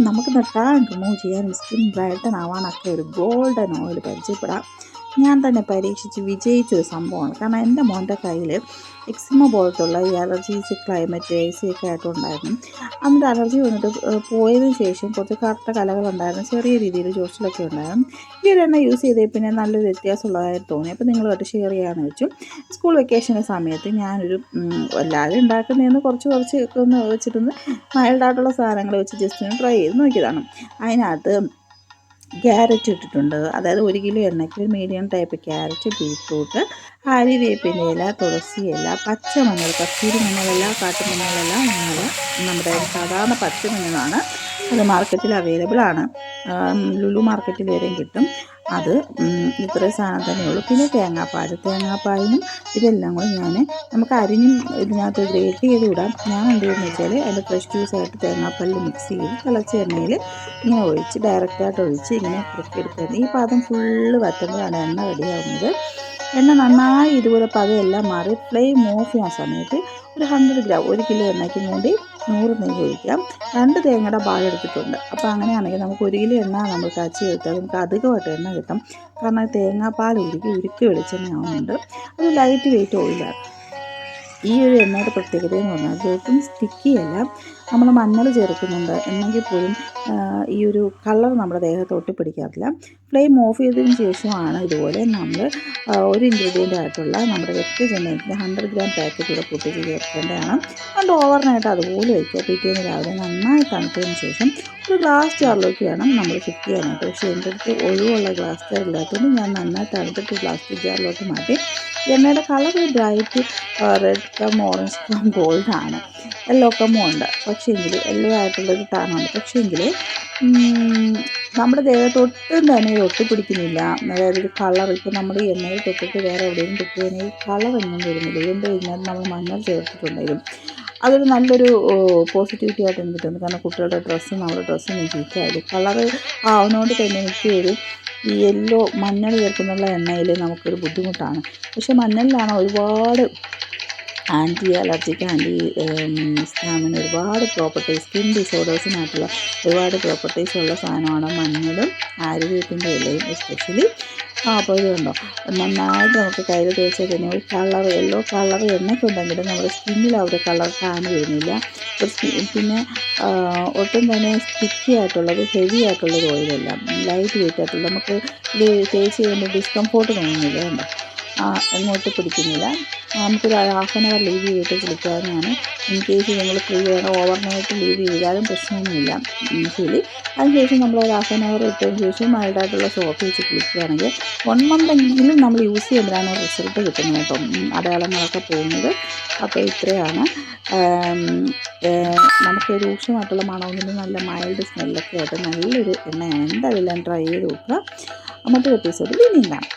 നമുക്ക് tan remove ചെയ്യാനും skin brighten ആവാനൊക്കെ ഒരു ഗോൾഡൻ ഓയിൽ പരിചയപ്പെടാം. ഞാൻ തന്നെ പരീക്ഷിച്ച് വിജയിച്ച ഒരു സംഭവമാണ്. കാരണം എന്റെ മോന്റെ കയ്യിൽ എക്സിമ പോലത്തുള്ള ഈ അലർജീസ് ക്ലൈമറ്റ് ഒക്കെ ആയിട്ടുണ്ടായിരുന്നു. അന്നിട്ട് അലർജി വന്നിട്ട് പോയതിന് ശേഷം കുറച്ച് കറുത്ത കലകളുണ്ടായിരുന്നു ചെറിയ രീതിയിൽ ചൊറിച്ചിലൊക്കെ ഉണ്ടായിരുന്നു. ഈ ഒരു എണ്ണ യൂസ് ചെയ്തേ പിന്നെ നല്ലൊരു വ്യത്യാസമുള്ളതായിട്ട് തോന്നി. അപ്പോൾ നിങ്ങളുമായിട്ട് ഷെയർ ചെയ്യാമെന്ന് വെച്ചു. സ്കൂൾ വെക്കേഷന്റെ സമയത്ത് ഞാനൊരു എല്ലാവരും ഉണ്ടാക്കുന്നതെന്ന് കുറച്ച് കുറച്ച് ഒന്ന് വെച്ചിട്ടൊന്ന് മൈൽഡായിട്ടുള്ള സാധനങ്ങൾ വെച്ച് ജസ്റ്റ് ഒന്ന് ട്രൈ ചെയ്ത് നോക്കിയതാണ്. അതിനകത്ത് ക്യാരറ്റ് ഇട്ടിട്ടുണ്ട്. അതായത് ഒരു കിലോ എണ്ണയ്ക്ക് ഒരു മീഡിയം ടൈപ്പ് ക്യാരറ്റ് ബീറ്റ്റൂട്ട് അരിവേപ്പിന്റെ ഇല തുളസി ഇല പച്ചമഞ്ഞൾ കസ്തൂരി മഞ്ഞളല്ല കാട്ടുമഞ്ഞളല്ല മഞ്ഞൾ നമ്മുടെ സാധാരണ പച്ചമഞ്ഞളാണ് അത് മാർക്കറ്റിൽ അവൈലബിൾ ആണ്. ലുലു മാർക്കറ്റിൽ വരെയും കിട്ടും. അത് ഇത്ര സാധനം തന്നെ ഉള്ളൂ പിന്നെ തേങ്ങാപ്പാൽ തേങ്ങാപ്പാലിനും ഇതെല്ലാം കൂടെ ഞാൻ നമുക്ക് അരിഞ്ഞും ഇതിനകത്ത് ഗ്രേറ്റ് ചെയ്ത് വിടാം ഞാൻ എന്ത് ചെയ്യുന്നത് വെച്ചാൽ അതിന്റെ ഫ്രഷ് ജ്യൂസായിട്ട് തേങ്ങാപ്പാലിൽ മിക്സ് ചെയ്ത് തിളച്ച എണ്ണയിൽ ഇങ്ങനെ ഒഴിച്ച് ഡയറക്റ്റായിട്ട് ഒഴിച്ച് ഇങ്ങനെ കുറുക്കിയെടുക്കുന്നത് ഈ പാദം ഫുള്ള് വറ്റുമ്പോഴാണ് എണ്ണ റെഡിയാവുന്നത് എണ്ണ നന്നായി ഇതുപോലെ പതയെല്ലാം മാറി ഫ്ലെയിം ഓഫ് ചെയ്യുന്ന സമയത്ത് ഒരു ഹൺഡ്രഡ് ഗ്രാം ഒരു കിലോ എണ്ണയ്ക്ക് വേണ്ടി നൂറ് നെയ്യ് ഒഴിക്കാം. രണ്ട് തേങ്ങയുടെ പാൽ എടുത്തിട്ടുണ്ട്. അപ്പോൾ അങ്ങനെയാണെങ്കിൽ നമുക്ക് ഒരു കിലോ എണ്ണ നമ്മൾ കാച്ചി എടുത്താൽ നമുക്ക് അധികമായിട്ട് എണ്ണ കിട്ടും. കാരണം തേങ്ങാപ്പാൽ ഉരുക്കി ഉരുക്കി വെളിച്ചെണ്ണ ആവുന്നുണ്ട് അത് ലൈറ്റ് വെയിറ്റ് ഓയിലാണ് ഈ ഒരു എണ്ണയുടെ പ്രത്യേകത എന്ന് പറഞ്ഞാൽ ഒട്ടും സ്റ്റിക്കി അല്ല. നമ്മൾ മഞ്ഞൾ ചേർക്കുന്നുണ്ട് എന്നെങ്കിൽ പോലും ഈ ഒരു കളർ നമ്മുടെ ദേഹത്ത് ഒട്ടിപ്പിടിക്കാറില്ല ഫ്ലെയിം ഓഫ് ചെയ്തതിന് ശേഷമാണ് ഇതുപോലെ നമ്മൾ ഒരു ഇൻഗ്രീഡിയന്റ് ആയിട്ടുള്ള നമ്മുടെ വ്യക്തി ചെന്നൈക്ക് ഹൺഡ്രഡ് ഗ്രാം പാക്കറ്റ് കൂടെ പൊട്ടിച്ച് ചേർക്കേണ്ടതാണ്. അതുകൊണ്ട് ഓവർനൈറ്റ് അതുപോലെ വയ്ക്കുക. പിറ്റേന്ന് രാവിലെ നന്നായി തണുത്തതിന് ശേഷം ഒരു ഗ്ലാസ് ജാറിലേക്ക് വേണം നമ്മൾ ഫിറ്റ് ചെയ്യാനായിട്ട്. പക്ഷേ എന്റെ അടുത്ത് ഒഴിവുള്ള ഗ്ലാസ് ജാർ ഇല്ലാത്തതുകൊണ്ട് ഞാൻ നന്നായി തണുത്തിട്ട് പ്ലാസ്റ്റിക് ജാറിലോട്ട് മാറ്റി. എണ്ണയുടെ colour bright red cum orange cum gold ആണ്. യെല്ലോ കമ്മും ഉണ്ട് പക്ഷേങ്കിൽ യെല്ലോ ആയിട്ടുള്ളൊരു ടാണുണ്ട് പക്ഷേങ്കിൽ നമ്മുടെ ദേഹത്തൊട്ടും തന്നെ ഇത് ഒട്ടിപ്പിടിക്കുന്നില്ല അതായത് ഒരു കളർ ഇപ്പോൾ നമ്മൾ എണ്ണയിൽ തൊട്ടിട്ട് വേറെ എവിടെയും തൊട്ടുകഴിഞ്ഞാൽ ഈ കളർ ഒന്നും വരുന്നില്ല. എന്ത് കഴിഞ്ഞാലും നമ്മൾ മഞ്ഞൾ ചേർത്തിട്ടുണ്ടെങ്കിലും അതൊരു നല്ലൊരു പോസിറ്റിവിറ്റി ആയിട്ട് എനിക്ക് തോന്നുന്നു. കാരണം കുട്ടികളുടെ ഡ്രസ്സ് നമ്മുടെ ഡ്രസ്സ് ചീത്തയായാലും കളറ് ആവുന്നതുകൊണ്ട് തന്നെ എനിക്ക് ഒരു ഈ യെല്ലോ മഞ്ഞൾ ചേർക്കുന്നുള്ള എണ്ണയിൽ നമുക്കൊരു ബുദ്ധിമുട്ടാണ്. പക്ഷേ മഞ്ഞളിലാണ് ഒരുപാട് ആന്റി അലർജിക്ക് ആന്റി സ്റ്റാമിന് ഒരുപാട് പ്രോപ്പർട്ടീസ് സ്കിൻ ഡിസോർഡേഴ്സിനായിട്ടുള്ള ഒരുപാട് പ്രോപ്പർട്ടീസ് ഉള്ള സാധനമാണ് മഞ്ഞളും ആര്യവേപ്പിന്റെ ഇലയും എസ്പെഷ്യലി ആ അപ്പോൾ ഇതുണ്ടോ നന്നായിട്ട് നമുക്ക് കയ്യിൽ തേച്ചാൽ തന്നെ ഒരു കളർ യെല്ലോ കളർ എണ്ണയ്ക്കുണ്ടെങ്കിലും നമ്മുടെ സ്കിന്നിൽ ആ ഒരു കളർ കാണു വരുന്നില്ല. പിന്നെ ഒട്ടും തന്നെ സ്റ്റിക്കി ആയിട്ടുള്ളത് ഹെവി ആയിട്ടുള്ളത് ഓയിലല്ല ലൈറ്റ് വെയിറ്റ് ആയിട്ടുള്ള. നമുക്ക് ഇത് തേച്ച് ചെയ്യുമ്പോൾ ഡിസ്കംഫോർട്ട് തോന്നുന്നില്ല കണ്ടോ? എങ്ങോട്ട് പിടിക്കുന്നില്ല. നമുക്കൊരു ഹാഫ് ആൻ അവർ ലീവ് ചെയ്തിട്ട് കുളിക്കാവുന്നതാണ്. ഇൻ കേസ് നിങ്ങൾ ഫ്രീ വേണം ഓവർ നൈറ്റ് ലീവ് ചെയ്താലും പ്രശ്നമൊന്നുമില്ല. യൂഷ്വലി അതിനുശേഷം നമ്മൾ ഒരു ഹാഫ് ആൻ അവർ ഇട്ടതിന് ശേഷം മൈൽഡായിട്ടുള്ള സോപ്പ് വെച്ച് കുളിക്കുകയാണെങ്കിൽ വൺ മന്ത് എങ്കിലും നമ്മൾ യൂസ് ചെയ്യുമ്പോഴാണ് റിസൾട്ട് കിട്ടുന്നത് കേട്ടോ. അടയാളങ്ങളൊക്കെ പോകുന്നത്. അപ്പോൾ ഇത്രയാണ്. നമുക്ക് രൂക്ഷമായിട്ടുള്ള മണമൊന്നും നല്ല മൈൽഡ് സ്മെല്ലൊക്കെ ആയിട്ട് നല്ലൊരു എണ്ണയാണ്. എന്തായാലും ട്രൈ ചെയ്ത് നോക്കുക മറ്റൊരു എപ്പിസോഡിൽ ഇനിയും കാണാം.